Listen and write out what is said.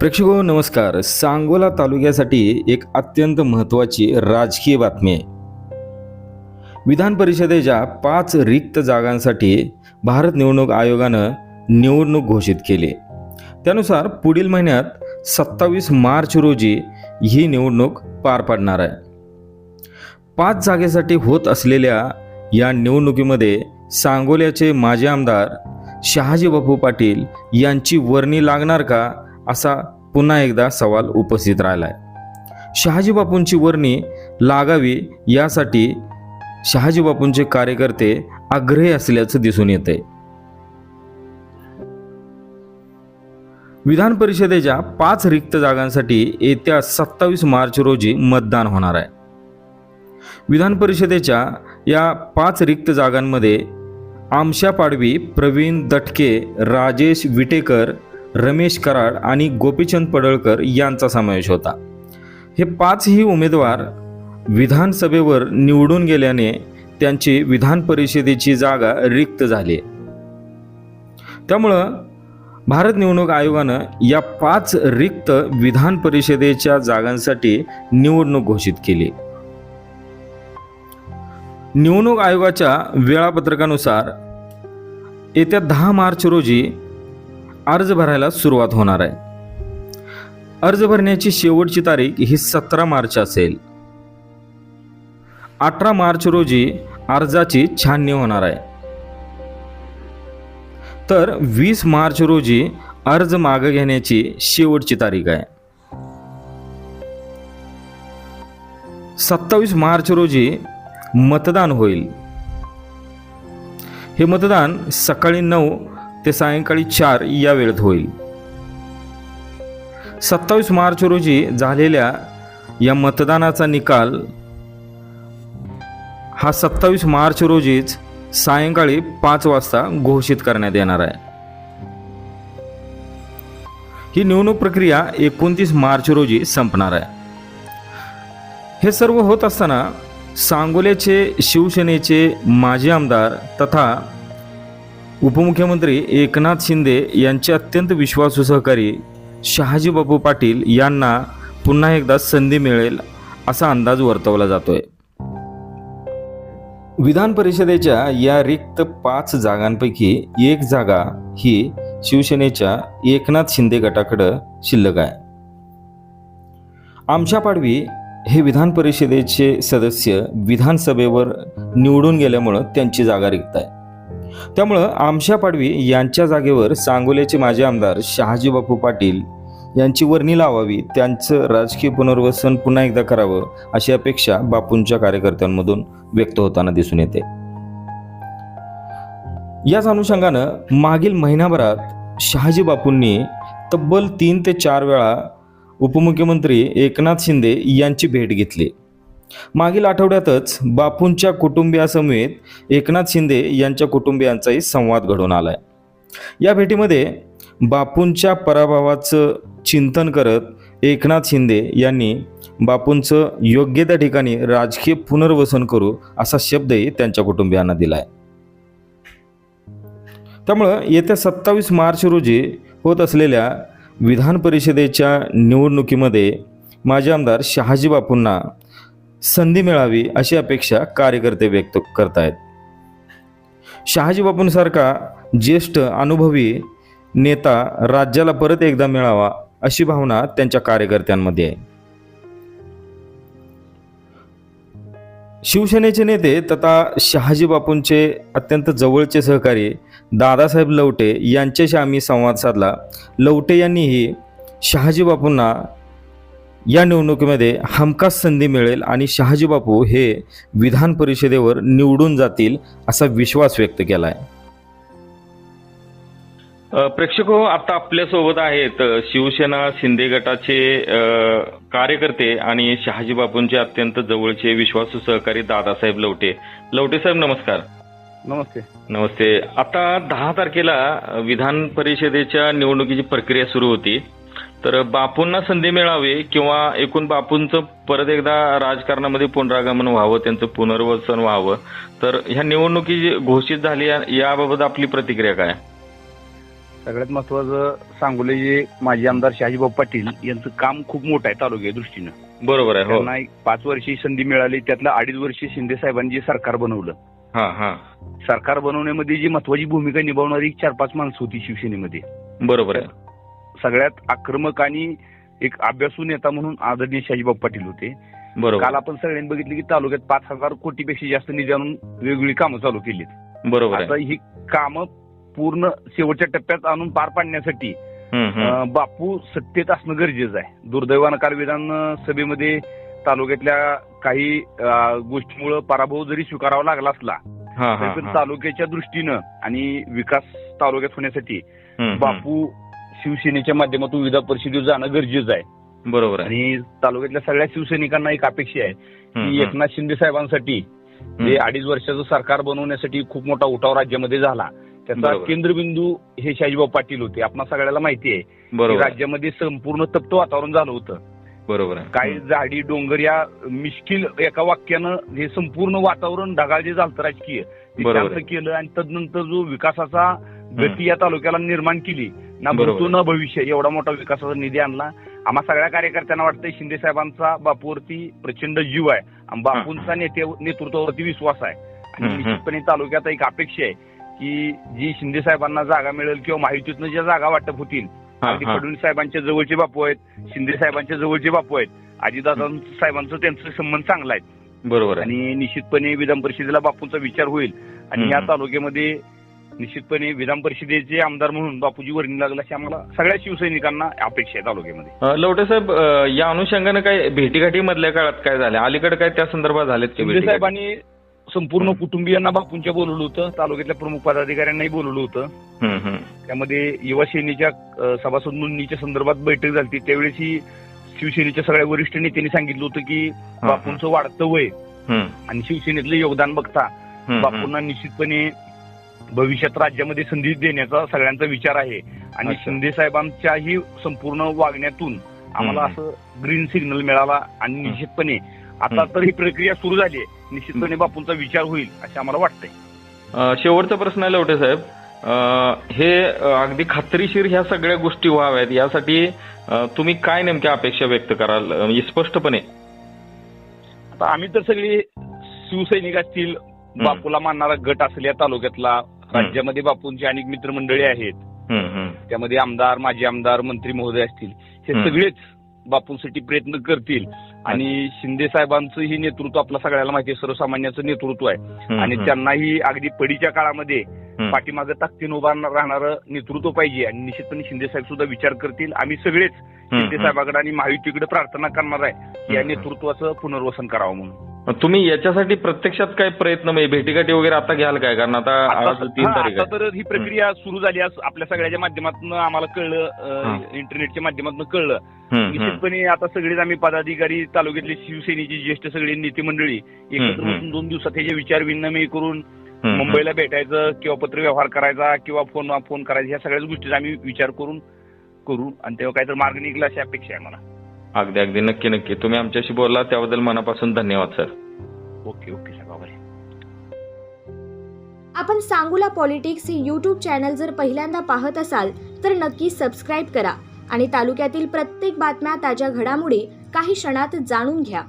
प्रेक्षक हो, नमस्कार. सांगोला तालुक्यासाठी एक अत्यंत महत्त्वाची राजकीय बातमी आहे. विधान परिषदेच्या पाच रिक्त जागांसाठी भारत निवडणूक आयोगानं निवडणूक घोषित केली. त्यानुसार पुढील महिन्यात सत्तावीस मार्च रोजी ही निवडणूक पार पडणार आहे. पाच जागेसाठी होत असलेल्या या निवडणुकीमध्ये सांगोल्याचे माजी आमदार शहाजी बापू पाटील यांची वर्णी लागणार का? असा पुन्हा एकदा सवाल उपस्थित राहिला आहे शहाजी बापूंची वर्णी लागावी यासाठी शहाजी बापूंचे कार्यकर्ते आग्रही असल्याचं दिसून येते विधान परिषदेच्या पाच रिक्त जागांसाठी येत्या सत्तावीस मार्च रोजी मतदान होणार आहे. विधान परिषदेच्या या पाच रिक्त जागांमध्ये आमशा पाडवी प्रवीण दटके राजेश विटेकर रमेश कराड आणि गोपीचंद पडळकर यांचा समावेश होता. हे पाचही उमेदवार विधानसभेवर निवडून गेल्याने त्यांची विधान परिषदेची जागा रिक्त झाली. त्यामुळं भारत निवडणूक आयोगानं या पाच रिक्त विधान परिषदेच्या जागांसाठी निवडणूक घोषित केली. निवडणूक आयोगाच्या वेळापत्रकानुसार येत्या दहा मार्च रोजी अर्ज भरायला सुरुवात होणार आहे. अर्ज भरण्याची शेवटची तारीख ही सतरा मार्च असेल. अठरा मार्च रोजी अर्जाची छाननी होणार आहे. तर वीस मार्च रोजी अर्ज मागं घेण्याची शेवटची तारीख आहे. सत्तावीस मार्च रोजी मतदान होईल. हे मतदान सकाळी नऊ ते सायंकाळी चार या वेळेत होईल. सत्तावीस मार्च रोजी झालेल्या या मतदानाचा निकाल हा सत्तावीस मार्च रोजीच सायंकाळी पाच वाजता घोषित करण्यात येणार आहे. ही निवडणूक प्रक्रिया एकोणतीस मार्च रोजी संपणार आहे. हे सर्व होत असताना सांगोल्याचे शिवसेनेचे माजी आमदार तथा उपमुख्यमंत्री एकनाथ शिंदे यांचे अत्यंत विश्वासू सहकारी शहाजीबाबू पाटील यांना पुन्हा एकदा संधी मिळेल असा अंदाज वर्तवला जातोय. विधान परिषदेच्या या रिक्त पाच जागांपैकी एक जागा ही शिवसेनेच्या एकनाथ शिंदे गटाकडं शिल्लक आहे. आमच्या पाडवी हे विधान परिषदेचे सदस्य विधानसभेवर निवडून गेल्यामुळं त्यांची जागा रिक्त आहे. त्यामुळं आमशा पाडवी यांच्या जागेवर सांगोल्याचे माजी आमदार शहाजी बापू पाटील यांची वर्णी लावावी त्यांचं राजकीय पुनर्वसन पुन्हा एकदा करावं अशी अपेक्षा बापूंच्या कार्यकर्त्यांमधून व्यक्त होताना दिसून येते. याच अनुषंगानं मागील महिनाभरात शहाजी बापूंनी तब्बल तीन ते चार वेळा उपमुख्यमंत्री एकनाथ शिंदे यांची भेट घेतली. मागील आठवड्यातच बापूंच्या कुटुंबियासमवेत एकनाथ शिंदे यांच्या कुटुंबियांचाही संवाद घडून आलाय. या भेटीमध्ये बापूंच्या पराभवाचं चिंतन करत एकनाथ शिंदे यांनी बापूंचं योग्य त्या ठिकाणी राजकीय पुनर्वसन करू असा शब्दही त्यांच्या कुटुंबियांना दिलाय. त्यामुळं येत्या सत्तावीस मार्च रोजी होत असलेल्या विधान परिषदेच्या निवडणुकीमध्ये माजी आमदार शहाजी बापूंना संधी मिळावी अशी अपेक्षा कार्यकर्ते व्यक्त करतायत. शहाजी बापूंसारखा ज्येष्ठ अनुभवी नेता राज्याला परत एकदा मिळावा अशी भावना त्यांच्या कार्यकर्त्यांमध्ये आहे. शिवसेनेचे नेते तथा शहाजी बापूंचे अत्यंत जवळचे सहकारी दादासाहेब लवटे यांच्याशी आम्ही संवाद साधला. लवटे यांनीही शहाजी बापूंना या निवडणुकीमध्ये हमखास संधी मिळेल आणि शहाजी बापू हे विधान परिषदेवर निवडून जातील असा विश्वास व्यक्त केला आहे अ, प्रेक्षक हो आता आपल्यासोबत आहेत शिवसेना शिंदे गटाचे कार्यकर्ते आणि शहाजी बापूंचे अत्यंत जवळचे विश्वासू सहकारी दादासाहेब लवटे. लवटे साहेब नमस्कार. नमस्ते. नमस्ते. आता दहा तारखेला विधान परिषदेच्या निवडणुकीची प्रक्रिया सुरू होती. तर बापूंना संधी मिळावी किंवा एकूण बापूंचं परत एकदा राजकारणामध्ये पुनरागमन व्हावं त्यांचं पुनर्वसन व्हावं तर ह्या निवडणुकी जी घोषित झाली याबाबत आपली प्रतिक्रिया काय? सगळ्यात महत्वाचं सांगोले जे माजी आमदार शहाजीभाऊ पाटील यांचं काम खूप मोठं आहे तालुक्या दृष्टीनं. बरोबर आहे हो. त्यांना एक पाच वर्षी संधी मिळाली त्यातलं अडीच वर्षी शिंदे साहेबांनी जे सरकार बनवलं. हा हा. सरकार बनवण्यामध्ये जी महत्वाची भूमिका निभावणारी चार पाच माणसं होती शिवसेनेमध्ये. बरोबर आहे. सगळ्यात आक्रमक आणि एक अभ्यासू नेता म्हणून आदरणीय शहाजीबाब पाटील होते. बरोबर. काल आपण सगळ्यांनी बघितलं की तालुक्यात पाच हजार कोटीपेक्षा जास्त निधी आणून वेगवेगळी कामं चालू केलीत. बरोबर आता ही कामं पूर्ण शेवटच्या टप्प्यात आणून पार पाडण्यासाठी बापू सत्तेत असणं गरजेचं आहे. दुर्दैवानं काल विधान सभेमध्ये तालुक्यातल्या काही गोष्टीमुळे पराभव जरी स्वीकारावा लागला असला तरी पण. तालुक्याच्या दृष्टीनं आणि विकास तालुक्यात होण्यासाठी. बापू शिवसेनेच्या माध्यमातून विधान परिषदेत जाणं गरजेचं आहे. बरोबर आणि तालुक्यातल्या सगळ्या शिवसैनिकांना एक अपेक्षा आहे की. एकनाथ शिंदे साहेबांसाठी जे अडीच वर्षाचं सरकार बनवण्यासाठी खूप मोठा उठाव राज्यामध्ये झाला. त्याचा. केंद्रबिंदू हे शाजीबाब पाटील होते. आपण सगळ्याला माहिती आहे. राज्यामध्ये संपूर्ण तप्त वातावरण झालं होतं. बरोबर काही झाडी डोंगर या मिश्किल एका वाक्यानं हे संपूर्ण वातावरण ढगाळ जे झालं राजकीय. केलं आणि तदनंतर जो विकासाचा गती या तालुक्याला निर्माण केली ना भूतो ना भविष्य. एवढा मोठा विकासाचा निधी आणला. आम्हा सगळ्या कार्यकर्त्यांना वाटतंय शिंदे साहेबांचा बापूवरती प्रचंड जीव आहे. आणि बापूंचा नेते नेतृत्वावरती विश्वास आहे. आणि. निश्चितपणे तालुक्यात एक अपेक्षा आहे की जी शिंदे साहेबांना जागा मिळेल किंवा माहितीतनं ज्या जागा वाटप होतील अगदी. फडणवीस साहेबांच्या जवळचे बापू आहेत शिंदे साहेबांच्या जवळचे बापू आहेत. अजितदादा साहेबांचं त्यांचं संबंध चांगला आहे. बरोबर आणि निश्चितपणे विधान परिषदेला बापूंचा विचार होईल. आणि. या तालुक्यामध्ये निश्चितपणे विधान परिषदेचे आमदार म्हणून बापूजी वर्णी लागला अशी आम्हाला सगळ्या शिवसैनिकांना अपेक्षा आहे तालुक्यामध्ये लवटे साहेब या अनुषंगानं काय भेटीगाठी मधल्या काळात काय झाल्या अलीकडे काय त्या संदर्भात झालेत शिंदे? साहेबांनी संपूर्ण. कुटुंबियांना बापूंच्या बोलवलं होतं तालुक्यातल्या प्रमुख पदाधिकाऱ्यांनाही बोलवलं होतं. त्यामध्ये युवा सेनेच्या सभासद नोंदणीच्या संदर्भात बैठक झाली त्यावेळेस ही शिवसेनेच्या सगळ्या वरिष्ठ नेत्यांनी सांगितलं होतं की. बापूंचं वाढतं वय आणि शिवसेनेतलं योगदान बघता. बापूंना निश्चितपणे भविष्यात राज्यामध्ये संधी देण्याचा सगळ्यांचा विचार आहे. आणि अच्छा. शिंदे साहेबांच्याही संपूर्ण वागण्यातून आम्हाला हम्म. असं ग्रीन सिग्नल मिळाला आणि निश्चितपणे आता हम्म. तर ही प्रक्रिया सुरू झाली आहे. निश्चितपणे बापूंचा विचार होईल असे आम्हाला वाटतंय. अ, शेवटचा प्रश्न आहे लवटे साहेब. अ, हे अ, अगदी खात्रीशीर ह्या सगळ्या गोष्टी व्हाव्यात. यासाठी अ, तुम्ही काय नेमक्या अपेक्षा व्यक्त कराल? अ, म्हणजे स्पष्टपणे. आता आम्ही तर सगळे शिवसैनिक असतील बापूला मानणारा गट असेल या तालुक्यातला राज्यामध्ये बापूंची अनेक मित्रमंडळी आहेत. त्यामध्ये आमदार माजी आमदार मंत्री महोदय असतील हे. सगळेच बापूंसाठी प्रयत्न करतील आणि शिंदे साहेबांचं ही नेतृत्व आपल्या सगळ्याला माहिती आहे सर्वसामान्याचं नेतृत्व आहे आणि. त्यांनाही अगदी पडीच्या काळामध्ये. पाठीमागे ताकदीनं उभा राहणारं नेतृत्व पाहिजे आणि निश्चितपणे शिंदे साहेब सुद्धा विचार करतील आम्ही सगळेच शिंदे. साहेबांकडे आणि महायुतीकडे प्रार्थना करणार आहे की या. नेतृत्वाचं पुनर्वसन करावं म्हणून तुम्ही याच्यासाठी प्रत्यक्षात काय प्रयत्न म्हणजे भेटीगाठी वगैरे आता घ्याल काय? कारण आता आज तीन हा, तारीख आता आहे तर ही प्रक्रिया सुरू झाली आज आपल्या सगळ्याच्या माध्यमातून आम्हाला कळलं हा. अं, इंटरनेटच्या माध्यमातून कळलं. हम्म, हम्म. निश्चितपणे आता सगळेच आम्ही पदाधिकारी तालुक्यातले शिवसेनेची ज्येष्ठ सगळी नेते मंडळी एकत्र हम्म. बसून दोन दिवसात त्याचे विचार विनिमय करून हम्म, मुंबईला भेटायचं किंवा पत्र व्यवहार करायचा किंवा फोन फोन करायचा ह्या सगळ्याच गोष्टी आम्ही विचार करून करू. आणि तेव्हा काहीतरी मार्ग निघला अशी अपेक्षा आहे मला. अगदी अगदी. नक्की नक्की. तुम्ही आमच्याशी बोलला त्याबद्दल मनापासून धन्यवाद सर. Okay okay sir. बाबा आपण सांगूला पॉलिटिक्स हे यूट्यूब चॅनल जर पहिल्यांदा पाहत असाल तर नक्की सबस्क्राईब करा आणि तालुक्यातील प्रत्येक बातम्या ताज्या घडामोडी काही क्षणात जाणून घ्या.